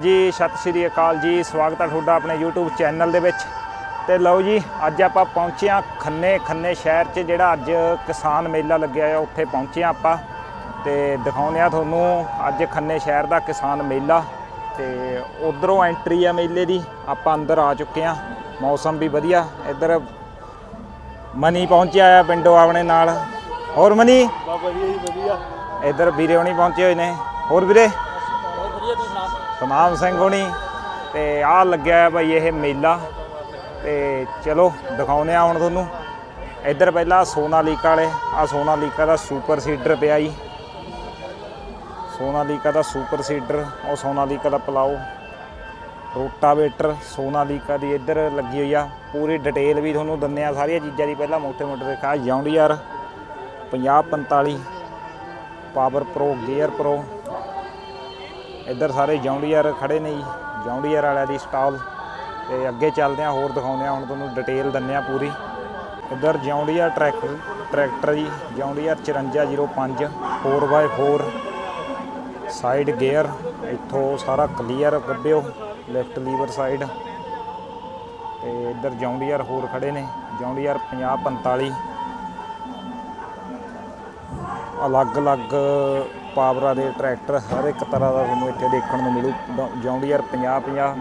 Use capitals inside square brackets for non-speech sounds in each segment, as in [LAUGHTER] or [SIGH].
ਜੀ ਸਤਿ ਸ਼੍ਰੀ ਅਕਾਲ ਜੀ। ਸਵਾਗਤ ਹੈ ਤੁਹਾਡਾ ਆਪਣੇ YouTube ਚੈਨਲ ਦੇ ਵਿੱਚ। ਤੇ ਲਓ ਜੀ ਅੱਜ ਆਪਾਂ ਪਹੁੰਚੇ ਹਾਂ ਖੰਨੇ ਖੰਨੇ ਸ਼ਹਿਰ 'ਚ ਜਿਹੜਾ ਅੱਜ ਕਿਸਾਨ ਮੇਲਾ ਲੱਗਿਆ ਆ ਉੱਥੇ ਪਹੁੰਚੇ ਹਾਂ ਆਪਾਂ। ਤੇ ਦਿਖਾਉਂਦੇ ਆ ਤੁਹਾਨੂੰ ਅੱਜ ਖੰਨੇ ਸ਼ਹਿਰ ਦਾ ਕਿਸਾਨ ਮੇਲਾ। ਤੇ ਉਧਰੋਂ ਐਂਟਰੀ ਆ ਮੇਲੇ ਦੀ ਆਪਾਂ ਅੰਦਰ ਆ ਚੁੱਕੇ ਹਾਂ। ਮੌਸਮ ਵੀ ਵਧੀਆ ਇੱਧਰ ਮਨੀ ਪਹੁੰਚਿਆ ਆ ਪਿੰਡੋਂ ਆਪਣੇ ਨਾਲ। ਹੋਰ ਮਨੀ? ਬਹੁਤ ਵਧੀਆ ਜੀ ਵਧੀਆ। ਇੱਧਰ ਵੀਰੇ ਹੋਣੀ ਪਹੁੰਚੇ ਹੋਏ ਨੇ। ਹੋਰ ਵੀਰੇ? ਵਧੀਆ ਸਿੰਘ ਹੋਣੀ ਤੇ ਆ ਲੱਗਿਆ ਭਾਈ ਇਹ ਮੇਲਾ ਤੇ ਚਲੋ ਦਿਖਾਉਂਦੇ ਆ ਹੁਣ ਤੁਹਾਨੂੰ। ਇੱਧਰ ਪਹਿਲਾਂ ਸੋਨਾਲੀਕਾ ਵਾਲੇ ਆ ਸੋਨਾਲੀਕਾ ਦਾ ਸੁਪਰ ਸੀਡਰ ਪਿਆ ਜੀ। ਸੋਨਾ ਲੀਕਾ ਦਾ ਸੁਪਰ ਸੀਡਰ ਉਹ ਸੋਨਾ ਲੀਕਾ ਦਾ ਪਲਾਓ। ਰੋਟਾਵੇਟਰ ਸੋਨਾਲੀਕਾ ਦੀ ਇੱਧਰ ਲੱਗੀ ਹੋਈ ਆ। ਪੂਰੀ ਡਿਟੇਲ ਵੀ ਤੁਹਾਨੂੰ ਦਿੰਨੇ ਆ ਸਾਰੀਆਂ ਚੀਜ਼ਾਂ ਦੀ ਪਹਿਲਾਂ ਮੋਟੇ ਮੋਟੇ ਦਿਖਾ ਜਾਉਂਡ ਯਾਰ। 50 45 ਪਾਵਰ ਪ੍ਰੋ ਗੇਅਰ ਪ੍ਰੋ ਇੱਧਰ ਸਾਰੇ ਜੌਂਡੀਆਰ ਖੜੇ ਨੇ ਜੀ ਜੌਂਡੀਆਰ ਵਾਲਿਆਂ ਦੀ ਸਟਾਲ ਤੇ ਅੱਗੇ ਚੱਲਦੇ ਆ ਹੋਰ ਦਿਖਾਉਂਦੇ ਆ ਹੁਣ ਤੁਹਾਨੂੰ ਡਿਟੇਲ ਦਿੰਦੇ ਆ ਪੂਰੀ। ਇੱਧਰ ਜੌਂਡੀਆਰ ਟਰੈਕਟਰ ਟਰੈਕਟਰ ਜੀ ਜੌਂਡੀਆਰ 5405 4x4 ਸਾਈਡ ਗੇਅਰ ਇੱਥੋਂ ਸਾਰਾ ਕਲੀਅਰ ਗੱਬਿਓ ਲੈਫਟ ਲੀਵਰ ਸਾਈਡ ਤੇ ਇੱਧਰ ਜੌਂਡੀਆਰ ਹੋਰ ਖੜੇ ਨੇ ਜੌਂਡੀਆਰ 5045 ਅਲੱਗ-ਅਲੱਗ ਪਾਵਰਾਂ ਦੇ ਟਰੈਕਟਰ ਹਰ ਇੱਕ ਤਰ੍ਹਾਂ ਦਾ ਤੁਹਾਨੂੰ ਇੱਥੇ ਦੇਖਣ ਨੂੰ ਮਿਲੂ। ਜੌਂਡੀਆਰ 50 50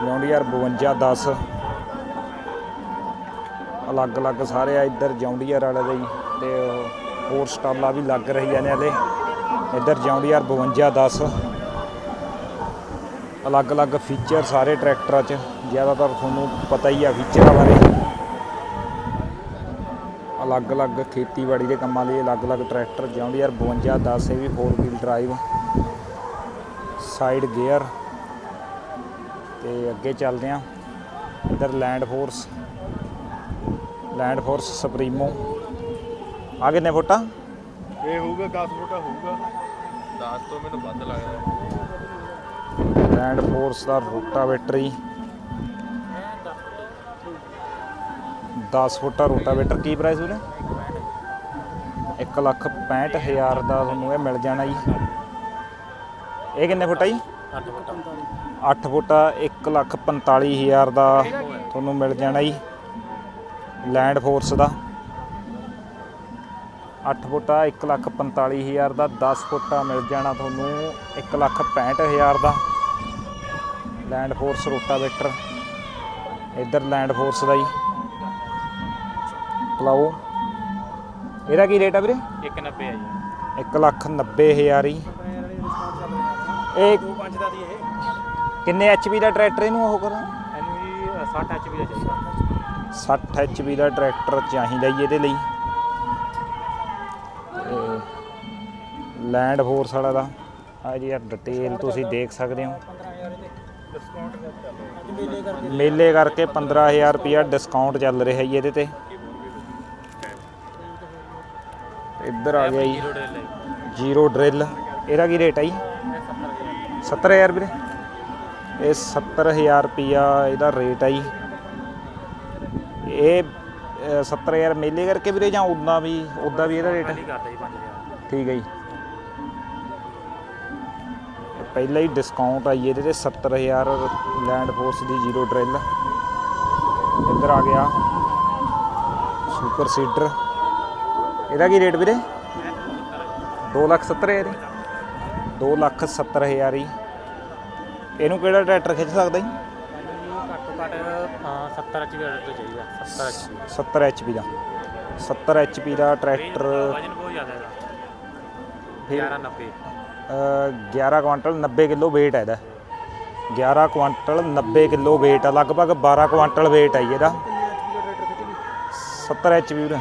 ਜੌਂਡੀਆਰ 52 10 ਅਲੱਗ-ਅਲੱਗ ਸਾਰੇ ਆ, ਇੱਧਰ ਜੌਂਡੀਆਰ ਵਾਲੇ ਦੇ ਜੀ ਤੇ ਹੋਰ ਸਟਾਲਾਂ ਵੀ ਲੱਗ ਰਹੀਆਂ ਨੇ ਹਲੇ। ਇੱਧਰ ਜੌਂਡੀਆਰ 52 10 ਅਲੱਗ-ਅਲੱਗ ਫੀਚਰ ਸਾਰੇ ਟਰੈਕਟਰਾਂ 'ਚ। ਜ਼ਿਆਦਾਤਰ ਤੁਹਾਨੂੰ ਪਤਾ ਹੀ ਆ ਫੀਚਰਾਂ ਬਾਰੇ। ਅਲੱਗ-ਅਲੱਗ ਖੇਤੀਬਾੜੀ ਦੇ ਕੰਮਾਂ ਲਈ ਅਲੱਗ-ਅਲੱਗ ਟਰੈਕਟਰ ਜੌਂਡੀਆਰ 52 10 ਇਹ ਵੀ 4 ਵੀਲ ਡਰਾਈਵ ਸਾਈਡ ਗੇਅਰ ਤੇ ਅੱਗੇ ਚੱਲਦੇ ਆਂ। ਇੱਧਰ land force land force supremo ਆ ਕਿੰਨੇ ਫੁੱਟਾ ਇਹ ਹੋਊਗਾ 10 ਫੁੱਟਾ ਹੋਊਗਾ। 10 ਤੋਂ ਮੈਨੂੰ ਵੱਧ ਲੱਗਦਾ। ਲੈਂਡ ਫੋਰਸ ਦਾ ਰੋਟਾਵੇਟਰ 10 ਫੁੱਟਾ ਰੋਟਾਵੇਟਰ ਕੀ ਪ੍ਰਾਈਸ ਵੀਰੇ? 1 ਲੱਖ 65000 ਦਾ ਤੁਹਾਨੂੰ ਇਹ ਮਿਲ ਜਾਣਾ ਜੀ। ਇਹ ਕਿੰਨੇ ਫੁੱਟਾ ਜੀ? 8 ਫੁੱਟਾ 8 ਫੁੱਟਾ 1 ਲੱਖ 45000 ਦਾ ਤੁਹਾਨੂੰ ਮਿਲ ਜਾਣਾ ਜੀ ਲੈਂਡ ਫੋਰਸ ਦਾ। 8 ਫੁੱਟਾ 1 ਲੱਖ 45000 ਦਾ 10 ਫੁੱਟਾ ਮਿਲ ਜਾਣਾ ਤੁਹਾਨੂੰ 1 ਲੱਖ 65000 ਦਾ। ਲੈਂਡ ਫੋਰਸ ਰੋਟਾਵੇਟਰ ਇੱਧਰ ਲੈਂਡ ਫੋਰਸ ਦਾ ਜੀ। ਪਲਾਓ। ਇਹਦਾ ਕੀ ਰੇਟ ਆ ਵੀਰੇ? 190 ਹੈ ਜੀ। 1 ਲੱਖ 90000 ਹੀ ਇਹ 25 ਦਾ ਦੀ ਇਹ। ਕਿੰਨੇ ਐਚਪੀ ਦਾ ਟਰੈਕਟਰ ਇਹਨੂੰ ਉਹ ਕਰਾਂ? ਇਹਨੂੰ ਜੀ 60 ਐਚਪੀ ਦਾ ਚਾਹੀਦਾ। 60 ਐਚਪੀ ਦਾ ਟਰੈਕਟਰ ਚਾਹੀਦਾ ਜੀ ਇਹਦੇ ਲਈ। ਲੈਂਡ ਫੋਰਸ ਵਾਲਾ ਦਾ। ਆ ਜੀ ਯਾਰ ਡਿਟੇਲ ਤੁਸੀਂ ਦੇਖ ਸਕਦੇ ਹੋ। ਮੇਲੇ ਕਰਕੇ 15000 ਰੁਪਿਆ ਡਿਸਕਾਊਂਟ ਚੱਲ ਰਿਹਾ ਜੀ ਇਹਦੇ ਤੇ। ਇੱਧਰ ਆ ਗਿਆ ਜੀ। ਜ਼ੀਰੋ ਡਰਿਲ ਇਹਦਾ ਕੀ ਰੇਟ ਹੈ ਜੀ? 70000 ਵੀਰੇ। ਇਹ 70000 ਰੁਪਿਆ ਇਹਦਾ ਰੇਟ ਹੈ ਜੀ। ਇਹ ਅ, 70000 ਮੇਲੇ ਕਰਕੇ ਵੀਰੇ ਜਾਂ ਉਦਾਂ ਵੀ ਉਦਾਂ ਵੀ ਇਹਦਾ ਰੇਟ ਖਾਲੀ ਕਰਦਾ ਜੀ 5000 ਠੀਕ ਹੈ ਜੀ। ਪਹਿਲਾਂ ਹੀ ਡਿਸਕਾਊਂਟ ਆਈ ਇਹਦੇ ਤੇ 70000 ਲੈਂਡ ਫੋਰਸ ਦੀ ਜ਼ੀਰੋ ਡਰਿਲ ਇੱਧਰ ਆ ਗਿਆ। ਸੁਪਰ ਸੀਡਰ ਇਹਦਾ ਕੀ ਰੇਟ ਵੀਰੇ? 270000 ਹੀ 270000 ਹੀ ਇਹਨੂੰ ਕਿਹੜਾ ਟਰੈਕਟਰ ਖਿੱਚ ਸਕਦਾ ਜੀ? ਘੱਟੋ ਘੱਟ 70 ਐਚਪੀ ਦਾ। ਤੋਂ ਚਾਹੀਦਾ 70 ਐਚਪੀ 70 ਐਚਪੀ ਦਾ 70 ਐਚਪੀ ਦਾ ਟਰੈਕਟਰ ਵਜਨ ਬਹੁਤ ਜ਼ਿਆਦਾ ਇਹਦਾ 1190 11 ਕੁਆਂਟਲ 90 ਕਿਲੋ weight ਹੈ ਇਹਦਾ। 11 ਕੁਆਂਟਲ 90 ਕਿਲੋ weight ਆ। ਲਗਭਗ 12 ਕੁਆਂਟਲ weight ਹੈ ਜੀ ਇਹਦਾ। 70 ਐਚਪੀ ਵੀਰ।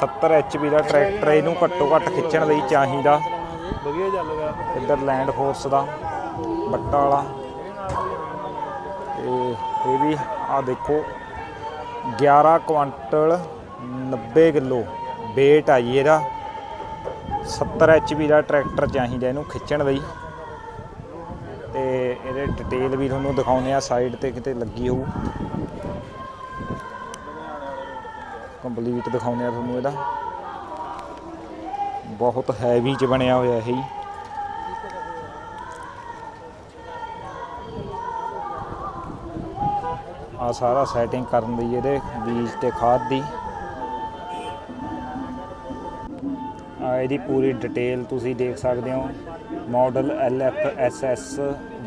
70 ਐਚਪੀ ਦਾ ਟਰੈਕਟਰ ਇਹਨੂੰ ਘੱਟੋ ਘੱਟ ਖਿੱਚਣ ਲਈ ਚਾਹੀਦਾ। ਵਧੀਆ ਚੱਲਦਾ ਇੱਧਰ ਲੈਂਡ ਫੋਰਸ ਦਾ ਬੱਟਾ ਵਾਲਾ। ਤੇ ਇਹ ਵੀ ਆ ਦੇਖੋ 11 ਕੁਆਂਟਲ 90 ਕਿਲੋ weight ਆ ਜੀ ਇਹਦਾ। 70 ਐਚਪੀ ਦਾ ਟਰੈਕਟਰ ਚਾਹੀਦਾ ਇਹਨੂੰ ਖਿੱਚਣ ਲਈ। ਤੇ ਇਹਦੇ ਡਿਟੇਲ ਵੀ ਤੁਹਾਨੂੰ ਦਿਖਾਉਂਦੇ ਆ ਸਾਈਡ ਤੇ ਕਿਤੇ ਲੱਗੀ ਹੋਊ। ਕੰਪਲੀਟ ਦਿਖਾਉਂਦੇ ਆ ਤੁਹਾਨੂੰ ਇਹਦਾ। ਬਹੁਤ ਹੈਵੀ ਚ ਬਣਿਆ ਹੋਇਆ ਇਹ ਹੀ। ਆ ਸਾਰਾ ਸੈਟਿੰਗ ਕਰਨ ਲਈ ਇਹਦੇ ਬੀਜ ਤੇ ਖਾਦ ਦੀ। ਆ ਇਹਦੀ ਪੂਰੀ ਡਿਟੇਲ ਤੁਸੀਂ ਦੇਖ ਸਕਦੇ ਹੋ। Model LFSS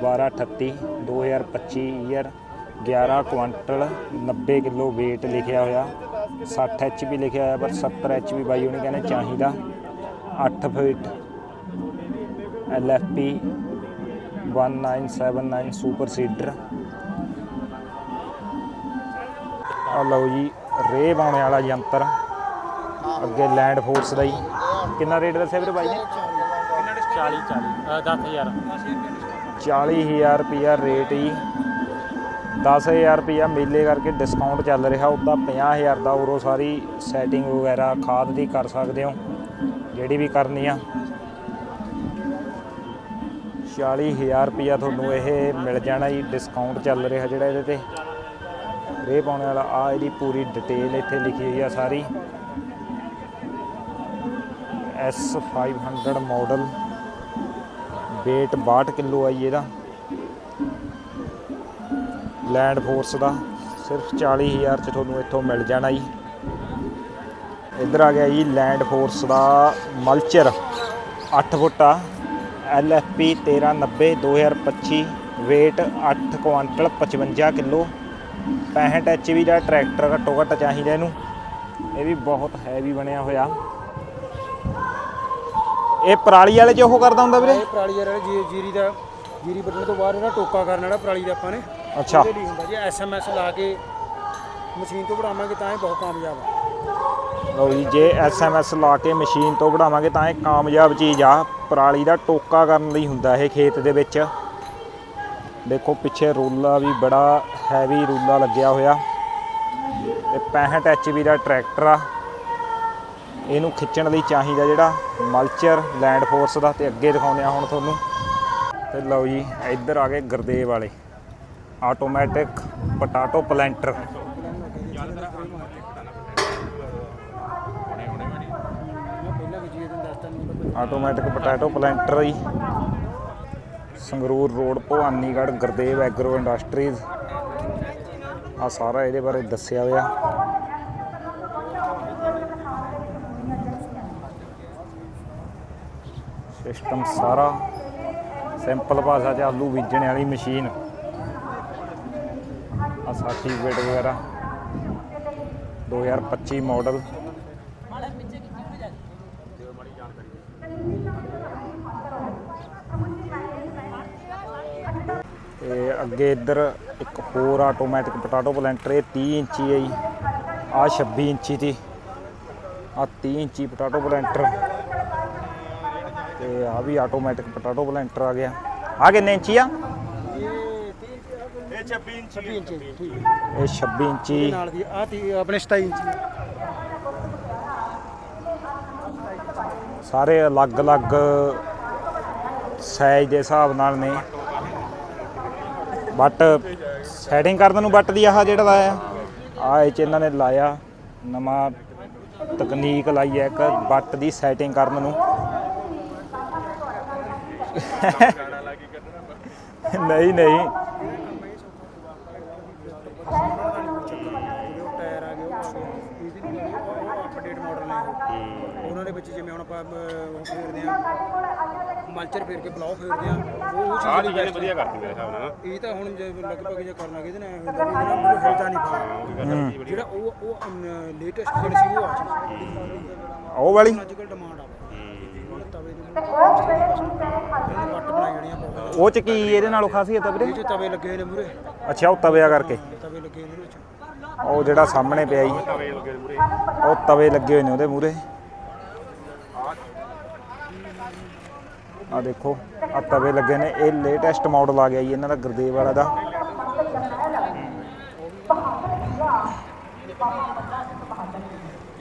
1238 2025 year 11 quintal 90 kilo weight ਲਿਖਿਆ ਹੋਇਆ। 60 HP ਲਿਖਿਆ ਹੋਇਆ ਪਰ 70 HP ਬਾਈ ਉਹਨੇ ਕਹਿੰਦੇ ਚਾਹੀਦਾ। 8 ਫੀਟ LFP 1979 ਸੁਪਰ ਸੀਡਰ ਆ ਲਓ ਜੀ ਰੇ ਪਾਉਣੇ ਵਾਲਾ ਯੰਤਰ। ਅੱਗੇ ਲੈਂਡ ਫੋਰਸ ਦਾ ਹੀ। ਕਿੰਨਾ ਰੇਟ ਦੱਸਿਆ ਵੀਰੇ ਬਾਈ ਨੇ? 40 40 10000 40000 ਰੁਪਿਆ ਰੇਟ ਹੀ। 10000 ਰੁਪਿਆ ਮੇਲੇ ਕਰਕੇ ਡਿਸਕਾਊਂਟ ਚੱਲ ਰਿਹਾ। ਉੱਦਾਂ 50000 ਦਾ ਉਰੋ ਸਾਰੀ ਸੈਟਿੰਗ ਵਗੈਰਾ, ਖਾਦ ਦੀ ਕਰ ਸਕਦੇ ਹੋ, ਜਿਹੜੀ ਵੀ ਕਰਨੀ ਆ। 40000 ਰੁਪਿਆ ਤੁਹਾਨੂੰ ਇਹ ਮਿਲ ਜਾਣਾ ਜੀ ਡਿਸਕਾਊਂਟ ਚੱਲ ਰਿਹਾ ਜਿਹੜਾ ਇਹਦੇ ਤੇ। ਰੇ ਪਾਉਣੇ ਵਾਲਾ ਆ ਇਹਦੀ ਪੂਰੀ ਡਿਟੇਲ ਇੱਥੇ ਲਿਖੀ ਹੋਈ ਆ ਸਾਰੀ। S500 ਮਾਡਲ weight 62 ਕਿਲੋ ਆਈ ਇਹਦਾ। ਲੈਂਡ ਫੋਰਸ ਦਾ। ਸਿਰਫ 40000 ਚ ਤੁਹਾਨੂੰ ਇੱਥੋਂ ਮਿਲ ਜਾਣਾ ਜੀ। ਇੱਧਰ ਆ ਗਿਆ ਜੀ, ਲੈਂਡ ਫੋਰਸ ਦਾ ਮਲਚਰ। 8 ਫੁੱਟ ਆ। LFP 1390 2025 weight 8 quintal 55 kilo. 65 HP ਦਾ ਟਰੈਕਟਰ ਘੱਟੋ ਘੱਟ ਚਾਹੀਦਾ ਇਹਨੂੰ। ਇਹ ਵੀ ਬਹੁਤ ਹੈਵੀ ਬਣਿਆ ਹੋਇਆ। ਇਹ ਪਰਾਲੀ ਵਾਲੇ ਚ ਉਹ ਕਰਦਾ ਹੁੰਦਾ ਵੀਰੇ? ਇਹ ਪਰਾਲੀ ਵਾਲੇ ਜੀ ਜੀਰੀ ਦਾ, ਜੀਰੀ ਵੱਢਣ ਤੋਂ ਬਾਅਦ ਇਹਦਾ ਟੋਕਾ ਕਰਨ ਵਾਲਾ ਪਰਾਲੀ ਦਾ ਆਪਾਂ ਨੇ। ਅੱਛਾ। ਉਹਦੇ ਲਈ ਹੁੰਦਾ ਜੀ ਐਸਐਮਐਸ ਲਾ ਕੇ ਮਸ਼ੀਨ ਤੋਂ ਬਣਾਵਾਂਗੇ ਤਾਂ ਇਹ ਬਹੁਤ ਕਾਮਯਾਬ ਆ। ਲਓ ਜੀ ਜੇ ਐਸਐਮਐਸ ਲਾ ਕੇ ਮਸ਼ੀਨ ਤੋਂ ਵਢਾਵਾਂਗੇ ਤਾਂ ਇਹ ਕਾਮਯਾਬ ਚੀਜ਼ ਆ। ਪਰਾਲੀ ਦਾ ਟੋਕਾ ਕਰਨ ਲਈ ਹੁੰਦਾ ਇਹ ਖੇਤ ਦੇ ਵਿੱਚ। ਦੇਖੋ ਪਿੱਛੇ ਰੂਲਾ ਵੀ ਬੜਾ ਹੈਵੀ ਰੂਲਾ ਲੱਗਿਆ ਹੋਇਆ। ਇਹ 65 ਐਚਪੀ ਦਾ ਟਰੈਕਟਰ ਆ। ਇਹਨੂੰ ਖਿੱਚਣ ਲਈ ਚਾਹੀਦਾ ਜਿਹੜਾ ਮਲਚਰ ਲੈਂਡ ਫੋਰਸ ਦਾ ਤੇ ਅੱਗੇ ਦਿਖਾਉਂਦੇ ਆ ਹੁਣ ਤੁਹਾਨੂੰ। ਤੇ ਲਓ ਜੀ ਇੱਧਰ ਆ ਗਏ ਗੁਰਦੇਵ ਵਾਲੇ। Automatic potato planter. Automatic potato planter ਹੀ Sangrur road, Bhawanigarh, Gurdev agro industries. ਆ ਸਾਰਾ ਇਹਦੇ ਬਾਰੇ ਦੱਸਿਆ ਹੋਇਆ। ਸਿਸਟਮ ਸਾਰਾ। ਸਿੰਪਲ ਭਾਸ਼ਾ 'ਚ ਆਲੂ ਬੀਜਣ ਵਾਲੀ ਮਸ਼ੀਨ। ਸਰਟੀਫਿਕੇਟ ਵਗੈਰਾ। 2025 ਮਾਡਲ ਤੇ ਅੱਗੇ ਇੱਧਰ ਇੱਕ ਹੋਰ ਆਟੋਮੈਟਿਕ ਪੋਟਾਟੋ ਪਲੈਂਟਰ ਇਹ 30 ਇੰਚੀ ਹੈ ਜੀ। ਆ 26 ਇੰਚੀ ਦੀ। ਆ 30 ਇੰਚੀ ਪੋਟਾਟੋ ਪਲੈਂਟਰ ਤੇ ਆ ਵੀ ਆਟੋਮੈਟਿਕ ਪੋਟਾਟੋ ਪਲੈਂਟਰ ਆ ਗਿਆ। ਆ ਕਿੰਨੇ ਇੰਚੀ ਆ? ਇਹ 26 ਇੰਚ 26 ਇੰਚ ਠੀਕ। ਇਹ 26 ਇੰਚੀ। ਨਾਲ ਦੀ ਆ ਤੀ ਆਪਣੇ 27 ਇੰਚ। ਸਾਰੇ ਅਲੱਗ-ਅਲੱਗ ਸਾਈਜ਼ ਦੇ ਹਿਸਾਬ ਨਾਲ ਨੇ। ਬਟ ਸੈਟਿੰਗ ਕਰਨ ਨੂੰ ਬੱਟ ਦੀ ਆਹ ਜਿਹੜਾ ਲਾਇਆ ਆ ਇਹ ਚ ਇਹਨਾਂ ਨੇ ਲਾਇਆ ਨਵਾਂ ਤਕਨੀਕ ਲਾਈ ਹੈ ਇੱਕ ਬੱਟ ਦੀ ਸੈਟਿੰਗ ਕਰਨ ਨੂੰ। [LAUGHS] ਨਹੀਂ ਨਹੀਂ ਜਿਹੜੇ ਉਹ ਟਾਇਰ ਆ ਗਏ ਉਹ ਆ ਗਏ ਇਹਦੇ ਨਹੀਂ ਹੈਗੇ, ਉਹ ਅਪਡੇਟ ਮਾਡਲ ਨੇ ਉਹ ਉਹਨਾਂ ਦੇ ਵਿੱਚ ਜਿਵੇਂ ਹੁਣ ਆਪਾਂ ਉਹ ਫੇਰਦੇ ਆ ਮਲਚਰ ਫੇਰ ਕੇ ਬਲੌਕ ਫੇਰਦੇ ਆ ਉਹ ਉਹ ਚੀਜ਼ ਵਧੀਆ ਕਰਦੀ ਮੇਰੇ ਹਿਸਾਬ ਨਾਲ ਨਾ। ਇਹ ਤਾਂ ਹੁਣ ਜੇ ਲਗਭਗ ਜੇ ਕਰਨਾ ਕਿਹਦੇ ਨਾਲ ਐਂ ਹੁੰਦਾ ਵੀ ਇਹਦੇ ਨਾਲ ਮੈਨੂੰ ਹਿਲਦਾ ਨਹੀਂ ਪਾ ਜਿਹੜਾ ਉਹ ਉਹ ਲੇਟੈਸਟ ਜਿਹੜੀ ਸੀ ਉਹ ਆ ਚੀਜ਼ ਉਹ ਵਾਲੀ? ਅੱਜ ਕੱਲ ਡਿਮਾਂਡ ਆ ਉਹ ਤਵੇ ਦੇ ਇਹਨੇ ਵੱਟ ਬਣਾਈ ਜਾਣੀਆਂ ਬਹੁਤ ਉਹ ਚ ਕੀ ਇਹਦੇ ਨਾਲੋਂ ਖਾਸੀਅਤ ਆ ਵੀਰੇ ਇਹ 'ਚ ਤਵੇ ਲੱਗੇ ਨੇ ਮੂਰੇ। ਅੱਛਾ ਉਹ ਤਵਿਆ ਕਰਕੇ। ਤਵੇ ਲੱਗੇ ਨੇ ਉਹ ਜਿਹੜਾ ਸਾਹਮਣੇ ਪਿਆ ਜੀ ਉਹ ਤਵੇ ਲੱਗੇ ਹੋਏ ਨੇ ਉਹਦੇ ਮੂਰੇ। ਆ ਦੇਖੋ, ਆ ਤਵੇ ਲੱਗੇ ਨੇ, ਇਹ ਲੇਟੈਸਟ ਮਾਡਲ ਆ ਗਿਆ ਜੀ, ਇਹਨਾਂ ਦਾ ਗੁਰਦੇਵ ਵਾਲਾ ਦਾ।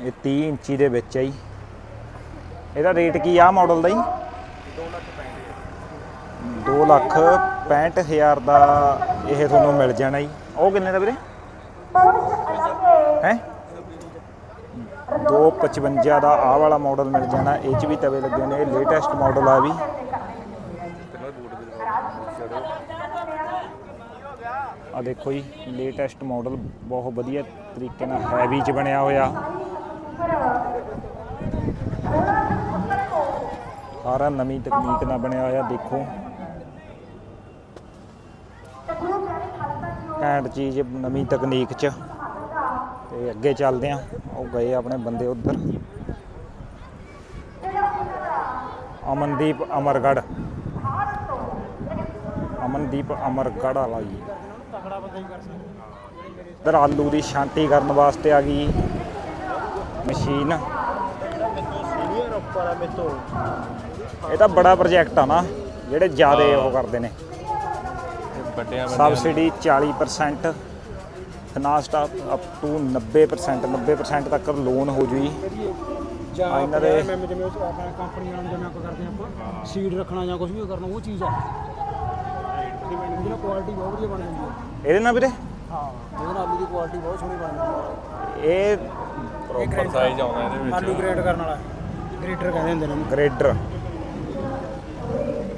ਇਹ 30 ਇੰਚੀ ਦੇ ਵਿੱਚ ਹੈ ਜੀ। ਇਹਦਾ ਰੇਟ ਕੀ ਆ ਮਾਡਲ ਦਾ ਜੀ? 2 ਲੱਖ 65000 ਦਾ ਇਹ ਤੁਹਾਨੂੰ ਮਿਲ ਜਾਣਾ ਜੀ। ਉਹ ਕਿੰਨੇ ਦਾ ਵੀਰੇ? ਹੈ? 255 ਦਾ ਆਹ ਵਾਲਾ ਮਾਡਲ ਮਿਲ ਜਾਣਾ, ਇਹ ਚ ਵੀ ਤਵੇ ਲੱਗੇ ਨੇ, ਇਹ ਲੇਟੈਸਟ ਮਾਡਲ ਆ ਵੀ। ਆ ਦੇਖੋ ਜੀ ਲੇਟੈਸਟ ਮਾਡਲ ਬਹੁਤ ਵਧੀਆ ਤਰੀਕੇ ਨਾਲ ਹੈਵੀ ਚ ਬਣਿਆ ਹੋਇਆ। ਸਾਰਾ ਨਵੀਂ ਤਕਨੀਕ ਨਾਲ ਬਣਿਆ ਹੋਇਆ, ਦੇਖੋ। ਘੈਂਟ ਚੀਜ਼, ਨਵੀਂ ਤਕਨੀਕ ਚ। ਤੇ ਅੱਗੇ ਚੱਲਦੇ ਆ। ਉਹ ਗਏ ਆਪਣੇ ਬੰਦੇ ਉਧਰ। ਅਮਨਦੀਪ ਅਮਰਗੜ। ਅਮਨਦੀਪ ਅਮਰਗੜ ਵਾਲਾ ਜੀ। ਇੱਧਰ ਆਲੂ ਦੀ ਛਾਂਟੀ ਕਰਨ ਵਾਸਤੇ ਆ ਗਈ ਮਸ਼ੀਨ। ਇਹ ਤਾਂ ਬੜਾ ਪ੍ਰੋਜੈਕਟ ਆ ਨਾ ਜਿਹੜੇ ਜ਼ਿਆਦਾ ਉਹ ਕਰਦੇ ਨੇ। ਵੱਡਿਆਂ ਸਬਸਿਡੀ 40% ਫਾਈਨਾਂਸ ਅਪ ਟੂ 90% 90% ਤੱਕ ਲੋਨ ਹੋ ਜੂਗੀ। ਜਾਂ ਇਹਨਾਂ ਦੇ- ਮੈਂ ਜਿਵੇਂ ਉਹ ਆਪਣਾ ਕੰਪਨੀ ਨਾਲ ਜਿਵੇਂ ਆਪਾਂ ਕਰਦੇ ਆਪਾਂ ਸੀਡ ਰੱਖਣਾ ਜਾਂ ਕੁਝ ਵੀ ਕਰਨਾ ਉਹ ਚੀਜ਼ ਆ। ਇਹਦੀ ਕੁਆਲਿਟੀ ਬਹੁਤ ਵਧੀਆ ਬਣ ਜਾਂਦੀ ਹੈ ਇਹਦੇ ਨਾਲ ਵੀਰੇ? ਹਾਂ ਇਹਦੇ ਨਾਲ ਆਲੂ ਦੀ ਕੁਆਲਿਟੀ ਬਹੁਤ ਸੋਹਣੀ ਬਣ ਜਾਂਦੀ ਹੈ ਇਹ ਪ੍ਰੋਪਰ ਸਾਈਜ਼ ਆਉਂਦਾ ਇਹਦੇ ਵਿੱਚ। ਆਲੂ ਗ੍ਰੇਡ ਕਰਨ ਵਾਲਾ। ਗ੍ਰੇਟਰ ਕਹਿੰਦੇ ਹੁੰਦੇ ਨੇ। ਗ੍ਰੇਡਰ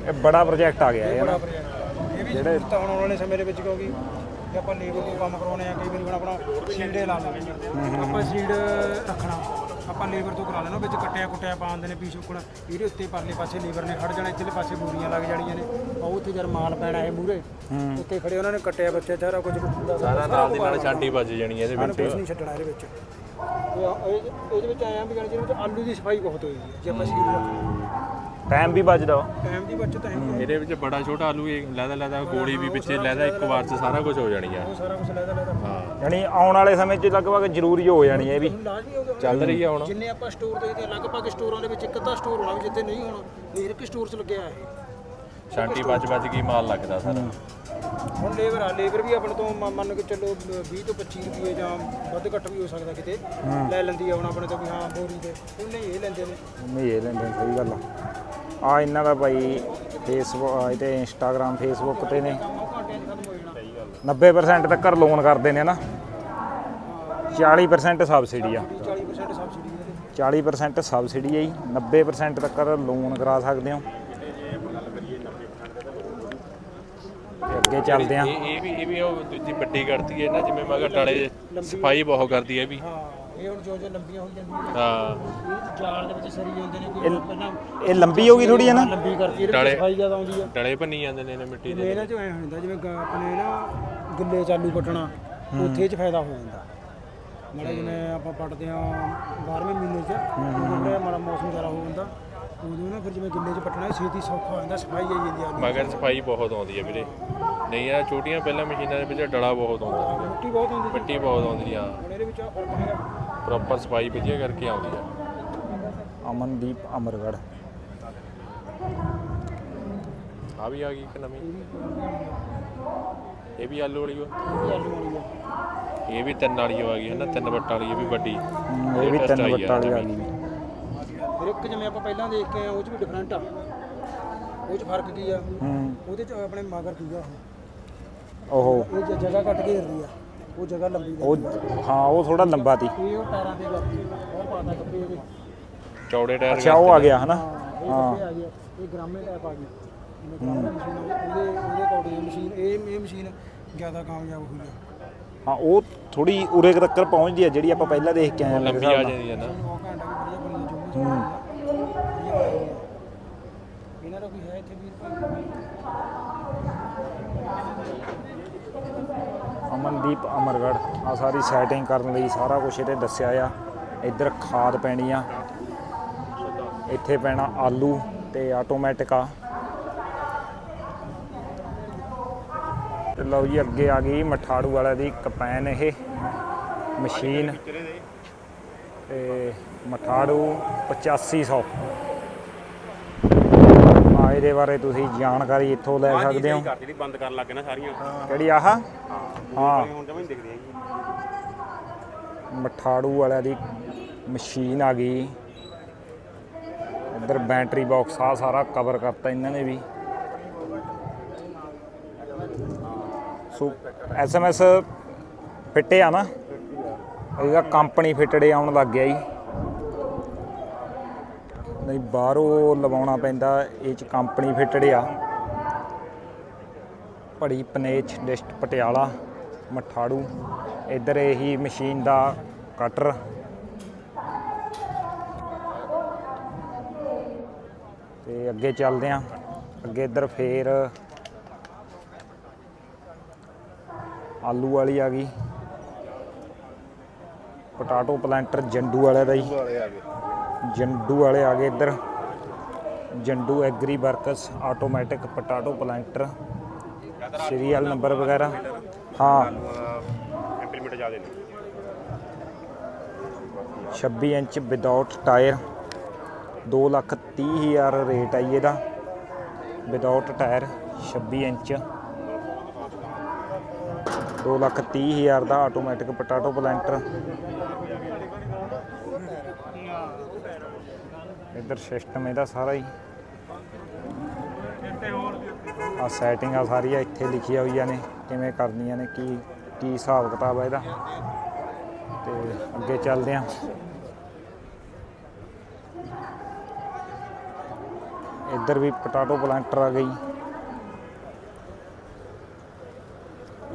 ਇਹ ਬੜਾ ਪ੍ਰੋਜੈਕਟ ਆ ਗਿਆ ਇਹ ਨਾ। ਜਿਹੜੇ ਤਾਂ ਹੁਣ ਆਉਣ ਵਾਲੇ ਸਮੇਂ ਦੇ ਵਿੱਚ ਕਿਉਂਕਿ ਜੇ ਆਪਾਂ ਲੇਬਰ ਤੋਂ ਕੰਮ ਕਰਾਉਣੇ ਆ, ਕਈ ਵਾਰੀ ਹੁਣ ਆਪਣਾ ਸੀਡੇ ਲਾ ਲੈਂਦੇ ਲਵਾਂਗੇ ਆਪਾਂ ਸੀਡ ਰੱਖਣਾ। ਆਪਾਂ ਲੇਬਰ ਤੋਂ ਕਰਾ ਲੈਣਾ, ਵਿੱਚ ਕੱਟਿਆ ਕੁੱਟਿਆ ਪਾ ਦਿੰਦੇ ਨੇ ਪੀਸ ਉੱਕਣ ਇਹਦੇ ਉੱਤੇ ਪਰਲੇ ਪਾਸੇ ਲੇਬਰ ਨੇ ਖੜ ਜਾਣਾ ਇੱਥੇ ਪਾਸੇ ਬੂਰੀਆਂ ਲੱਗ ਜਾਣੀਆਂ ਨੇ। ਆ ਉੱਥੇ ਜਦ ਮਾਲ ਪੈਣਾ ਇਹ ਮੂਰੇ ਉੱਤੇ ਖੜੇ ਉਹਨਾਂ ਨੇ ਕੱਟਿਆ ਬੱਚਾ ਸਾਰਾ ਕੁਝ ਸਾਰਾ ਨਾਲ ਦੀ ਨਾਲ ਛਾਂਟੀ ਵੱਜ ਜਾਣੀ ਇਹਦੇ ਵਿੱਚ। ਕੁਝ ਨਹੀਂ ਛੱਡਣਾ ਇਹਦੇ ਵਿੱਚ। ਤੇ ਇਹ- ਇਹਦੇ ਵਿੱਚ ਆਇਆ ਵੀ ਜਾਣੀ ਜਿਹਦੇ ਵਿੱਚ ਆਲੂ ਦੀ ਸਫ਼ਾਈ ਬਹੁਤ ਹੋਈ ਹੈ ਜੇ ਆਪਾਂ ਸੀਡ ਰੱਖਣਾ ਟਾਈਮ ਵੀ ਬਚਦਾ ਟਾਈਮ ਦੀ ਬਚਤ ਹੈ ਇਹਦੇ ਵਿੱਚ ਬੜਾ ਛੋਟਾ ਆਲੂ ਇਹ ਲੈਦਾ ਲੈਦਾ ਗੋਲੀ ਵੀ ਪਿੱਛੇ ਲੈਦਾ ਇੱਕ ਵਾਰ ਚ ਸਾਰਾ ਕੁਝ ਹੋ ਜਾਣੀ ਆ। ਉਹ ਸਾਰਾ ਕੁਝ ਲੈਦਾ ਲੈਦਾ। ਹਾਂ। ਯਾਨੀ ਆਉਣ ਵਾਲੇ ਸਮੇਂ 'ਚ ਲਗਭਗ ਜ਼ਰੂਰੀ ਹੋ ਜਾਣੀ ਹੈ ਇਹ ਵੀ। ਹੋ ਚੱਲ ਰਹੀ ਆ ਹੁਣ। ਜਿੰਨੇ ਆਪਾਂ ਸਟੋਰ ਦੇਖਦੇ ਹਾਂ ਲਗਭਗ ਸਟੋਰਾਂ ਦੇ ਵਿੱਚ ਇੱਕ ਅੱਧਾ ਸਟੋਰ ਹੋਣਾ ਵੀ ਜਿੱਥੇ ਨਹੀਂ ਹੋਣਾ ਨਹੀਂ ਇੱਕ ਸਟੋਰ 'ਚ ਲੱਗਿਆ ਇਹ। ਛਾਂਟੀ ਵੱਜ ਵੱਜ ਕੀ ਮਾਲ ਲੱਗਦਾ ਸਾਰਾ। ਹੁਣ ਲੇਬਰ ਆ ਲੇਬਰ ਵੀ ਆਪਣੇ ਤੋਂ ਮੰਨ ਕੇ ਚੱਲੋ 20 ਤੋਂ 25 ਰੁਪਏ ਜਾਂ ਵੱਧ ਘੱਟ ਵੀ ਹੋ ਸਕਦਾ ਕਿਤੇ। ਲੈ ਲੈਂਦੀ ਆ ਹੁਣ ਆਪਣੇ ਤੋਂ ਵੀ ਹਾਂ ਬੋਰੀ ਤੇ ਉਹਨੇ ਹੀ ਇਹ ਲੈਂਦੇ ਨੇ। ਨਹੀਂ ਇਹ ਲੈਂਦੇ ਨੇ, ਸਹੀ ਗੱਲ ਆ। ਆ ਇਹਨਾਂ ਦਾ ਭਾਈ ਫੇਸਬੁੱਕ ਤੇ ਇੰਸਟਾਗ੍ਰam ਫੇਸਬੁੱਕ ਤੇ ਨੇ। ਕੰਮ ਉਹ ਘੰਟਿਆਂ 'ਚ ਖਤਮ ਹੋ ਜਾਣਾ 90% ਤੱਕ ਲੋਨ ਕਰਦੇ ਨੇ ਨਾ 40% ਸਬਸਿਡੀ ਆ 40% ਸਬਸਿਡੀ ਇਹਦੇ 40% ਸਬਸਿਡੀ ਹੈ ਜੀ 90% ਤੱਕ ਲੋਨ ਕਰਾ ਸਕਦੇ ਹੋ। ਅੱਗੇ ਚੱਲਦੇ ਆ। ਇਹ ਇਹ ਵੀ ਇਹ ਵੀ ਉਹ ਦੂਜੀ ਵੱਡੀ ਕਰਦੀ ਹੈ ਨਾ ਜਿਵੇਂ ਮੈਂ ਡਾਲੇ ਸਫ਼ਾਈ ਬਹੁਤ ਕਰਦੀ ਹੈ ਇਹ ਵੀ। ਹਾਂ ਇਹ ਹੁਣ ਜੋ ਜੋ ਲੰਬੀਆਂ ਹੋ ਜਾਂਦੀਆਂ ਹਾਂ। ਇਹ ਜਾਲ ਦੇ ਵਿੱਚ ਸਰੀ ਜਾਂਦੇ ਨੇ ਕੋਈ ਪਹਿਲਾਂ ਇਹ ਲੰਬੀ ਹੋ ਗਈ ਥੋੜੀ ਹੈ ਨਾ? ਲੰਬੀ ਕਰਤੀ ਇਹਦੇ ਡਾਲੇ- ਵਿੱਚ ਸਫ਼ਾਈ ਜ਼ਿਆਦਾ ਆਉਂਦੀ ਆ। ਡਲੇ ਭੰਨੀ ਜਾਂਦੇ ਨੇ ਇਹਨੇ ਮਿੱਟੀ ਦੇ ਜਿਵੇਂ ਇਹਨਾਂ 'ਚ ਐ ਹੁੰਦਾ ਜਿਵੇਂ ਗ- ਆਪਣੇ ਨਾ ਗਿੱਲੇ ਚਾਲੂ ਪੱਟਣਾ ਉੱਥੇ 'ਚ ਫਾਇਦਾ ਹੋ ਜਾਂਦਾ। ਮਾੜਾ ਜਿਵੇਂ ਆਪਾਂ ਪੱਟਦੇ ਆ 12ਵੇਂ ਮਹੀਨੇ 'ਚ ਜਿਹੜਾ ਮਾੜਾ ਮੌਸਮ ਜ਼ਿਆਦਾ ਹੋ ਜਾਂਦਾ। ਉਦੋਂ ਨਾ ਫਿਰ ਜਿਵੇਂ ਗਿੱਲੇ 'ਚ ਪੱਟਣਾ ਇਹ ਛੇਤੀ ਸੌਖਾ ਹੋ ਜਾਂਦਾ ਸਫ਼ਾਈ ਆਈ ਜਾਂਦੀ ਆ ਮਗਰ ਸਫ਼ਾਈ ਬਹੁਤ ਆਉਂਦੀ ਹੈ ਵੀਰੇ। ਨਹੀਂ ਆ ਛੋਟੀਆਂ ਪਹਿਲਾਂ ਮਸ਼ੀਨਾਂ ਦੇ ਵਿੱਚ ਡਲਾ ਬਹੁਤ ਆਉਂਦਾ ਮਿੱਟੀ ਬਹੁਤ ਹੁੰਦੀ ਮਿੱਟੀ ਬਹੁਤ ਆਉਂਦੀ ਆ ਹੁਣ ਇਹਦੇ ਵਿੱਚ ਆ ਫ਼ਰਕ ਹੈਗਾ। ਪ੍ਰੋਪਰ ਸਫ਼ਾਈ ਵਧੀਆ ਕਰਕੇ ਆਉਂਦੀ ਆ। ਅਮਨਦੀਪ ਅਮਰਗੜ ਆ ਵੀ ਆ ਗਈ ਇੱਕ ਨਵੀਂ। ਇਹ ਵੀ ਆਲੂ ਵਾਲੀ ਓ ਇਹ ਆਲੂ ਵਾਲੀ ਆ। ਇਹ ਵੀ ਤਿੰਨ ਵਾਲੀ ਓ ਆ ਗਈ ਹੈ ਨਾ ਤਿੰਨ ਵੱਟਾਂ ਵਾਲੀ ਇਹ ਵੀ ਵੱਡੀ। ਇਹ ਵੀ ਤਿੰਨ ਵੱਟਾਂ ਵਾਲੀ ਆ। ਗਈ। ਇੱਕ ਜਿਵੇਂ ਆਪਾਂ ਪਹਿਲਾਂ ਦੇਖ ਕੇ ਆਏ ਉਹ 'ਚ ਵੀ ਡਿਫਰੈਂਟ ਆ। ਉਹ 'ਚ ਫ਼ਰਕ ਕੀ ਆ? ਹੂੰ। ਉਹਦੇ 'ਚ ਆਪਣੇ ਮਗਰ ਕੀ ਆ ਉਹ? ਓਹੋ। ਇਹ ਜਗ੍ਹਾ ਘੱਟ ਘੇਰਦੀ ਆ ਉਹ ਜਗ੍ਹਾ ਲੰਬੀ ਉਹ ਹਾਂ ਉਹ ਥੋੜਾ ਲੰਬਾ ਤੀ ਇਹ ਉਹ ਟਾਇਰਾਂ ਤੇ ਕਰਦੀ ਉਹ ਪਾਤਾ ਕੱਪੜੇ ਇਹਦੇ ਚੌੜੇ ਟਾਇਰ ਅੱਛਾ ਉਹ ਆ ਗਿਆ ਹਨਾ? ਇਹ ਆ ਗਏ ਇਹ ਗ੍ਰਾਮੇ ਟਾਈਪ ਆ ਗਈ ਜਿਵੇਂ ਗ੍ਰਾਮੇ ਮਸ਼ੀਨ ਆ ਗਈ, ਉਹਦੇ ਉਹਦੇ ਅਕੋਰਡਿੰਗ ਮਸ਼ੀਨ ਇਹ ਇਹ ਮਸ਼ੀਨ ਜ਼ਿਆਦਾ ਕਾਮਯਾਬ ਹੋਈ ਆ। ਹਾਂ ਉਹ ਥੋੜੀ ਉਰੇ ਤੱਕ ਪਹੁੰਚਦੀ ਆ ਜਿਹੜੀ ਆਪਾਂ ਪਹਿਲਾਂ ਦੇਖ ਕੇ ਆਏ ਆ ਲੰਬੀ ਆ ਜਾਂਦੀ ਹੈ ਨਾ। ਉਹ ਘੰਟਾ ਵੀ ਵਧੀਆ ਬਣੀ ਜੋ ਵੀ ਇਹਨਾਂ ਦਾ ਕੋਈ ਹੈ ਇੱਥੇ ਵੀ ਅਮਨਦੀਪ ਅਮਰਗੜ ਆ ਸਾਰੀ ਸੈਟਿੰਗ ਕਰਨ ਲਈ ਸਾਰਾ ਕੁਝ ਇਹਦੇ ਦੱਸਿਆ ਆ। ਇੱਧਰ ਖਾਦ ਪੈਣੀ ਆ। ਇੱਥੇ ਪੈਣਾ ਆਲੂ ਤੇ ਆਟੋਮੈਟਿਕ ਆ। ਤੇ ਲਓ ਜੀ, ਅੱਗੇ ਆ ਗਈ ਮਠਾੜੂ ਵਾਲਾ ਦੀ ਕਪੈਨ ਇਹ। ਮਸ਼ੀਨ। ਤੇ ਮਠਾੜੂ 8500 ਆ ਇਹਦੇ ਬਾਰੇ ਤੁਸੀਂ ਜਾਣਕਾਰੀ ਇੱਥੋਂ ਲੈ ਸਕਦੇ ਹੋ। ਕਰਤੀ ਦੀ ਬੰਦ ਕਰਨ ਲੱਗੇ ਨਾ ਸਾਰੀਆਂ। ਕਿਹੜੀ ਆਹ? ਹਾਂ। ਹੁਣ ਜਮਾਂ ਹੀ ਦਿਖਦੀ ਹੈਗੀ ਮਠਾੜੂ ਵਾਲਿਆਂ ਦੀ ਮਸ਼ੀਨ ਆ ਗਈ। ਇੱਧਰ ਬੈਟਰੀ ਬਾਕਸ ਆ ਸਾਰਾ ਕਵਰ ਕਰਤਾ ਇਹਨਾਂ ਨੇ ਵੀ। ਸੋ ਐਸਐਮਐਸ ਫਿੱਟੇ ਆ ਨਾ? ਇਹਦਾ ਕੰਪਨੀ ਫਿੱਟੜੇ ਆਉਣ ਲੱਗ ਗਿਆ ਜੀ। ਨਹੀਂ, ਬਾਹਰੋਂ ਲਵਾਉਣਾ ਪੈਂਦਾ, ਇਹ ਚ ਕੰਪਨੀ ਫਿੱਟੜੇ ਆ। ਪੜੀ ਪਨੇਚ, ਡਿਸਟ ਪਟਿਆਲਾ, ਮਠਾੜੂ, ਇੱਧਰ ਇਹੀ ਮਸ਼ੀਨ ਦਾ ਕਟਰ। ਤੇ ਅੱਗੇ ਚੱਲਦੇ ਆਂ, ਅੱਗੇ ਇੱਧਰ ਫੇਰ ਆਲੂ ਵਾਲੀ ਆ ਗਈ। ਪੋਟਾਟੋ ਪਲਾਂਟਰ ਜੰਡੂ ਵਾਲੇ ਦਾ ਜੀ। ਜੰਡੂ ਵਾਲੇ ਆ ਗਏ ਇੱਧਰ। Jandu agri works automatic potato planter. Serial number ਵਗੈਰਾ। ਹਾਂ। ਇੰਪਲੀਮੈਂਟ ਜ਼ਿਆਦਾ ਨੇ। 26 ਇੰਚ ਵਿਦਆਊਟ ਟਾਇਰ 2 ਲੱਖ 30 ਹਜ਼ਾਰ ਰੇਟ ਆਈ ਇਹਦਾ। Without tyre 26 inch. 2 ਲੱਖ 30 ਹਜ਼ਾਰ ਦਾ ਆਟੋਮੈਟਿਕ ਪਟਾਟੋ ਪਲੈਂਟਰ ਇੱਧਰ ਸਿਸਟਮ ਇਹਦਾ ਸਾਰਾ ਹੀ। ਆ ਸੈਟਿੰਗ ਆ ਸਾਰੀਆਂ ਇੱਥੇ ਲਿਖੀਆਂ ਹੋਈਆਂ ਨੇ, ਕਿਵੇਂ ਕਰਨੀਆਂ ਨੇ, ਕੀ ਕੀ ਹਿਸਾਬ ਕਿਤਾਬ ਆ ਇਹਦਾ। ਤੇ ਅੱਗੇ ਚੱਲਦੇ ਆਂ। ਇੱਧਰ ਵੀ ਪਟਾਟੋ ਪਲਾਂਟਰ ਆ ਗਈ।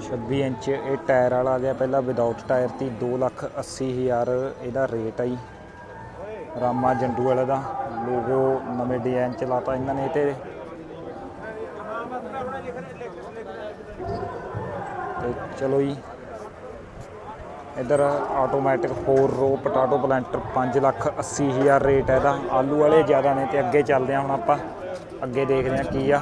26 ਇੰਚ ਇਹ ਟਾਇਰ ਵਾਲਾ ਆ ਗਿਆ। ਪਹਿਲਾਂ ਵਿਦਆਊਟ ਟਾਇਰ ਤੀ 2 ਲੱਖ 80 ਹਜ਼ਾਰ ਇਹਦਾ ਰੇਟ ਆਈ ਰਾਮਾ ਜੰਡੂ ਵਾਲੇ ਦਾ ਲੋਗੋ ਨਵੇਂ ਡਿਜ਼ਾਈਨ ਚ ਲਾਤਾ ਇਹਨਾਂ ਨੇ ਤੇ। ਤੇ ਚਲੋ ਜੀ, ਇਧਰ ਆਟੋਮੈਟਿਕ 4 ਰੋ ਪਟਾਟੋ ਪਲੈਂਟਰ 5 ਲੱਖ 80 ਹਜ਼ਾਰ ਰੇਟ ਹੈ ਇਹਦਾ। ਆਲੂ ਵਾਲੇ ਜ਼ਿਆਦਾ ਨੇ ਤੇ ਅੱਗੇ ਚੱਲਦੇ ਹਾਂ ਹੁਣ ਆਪਾਂ। ਅੱਗੇ ਦੇਖਦੇ ਹਾਂ ਕੀ ਆ।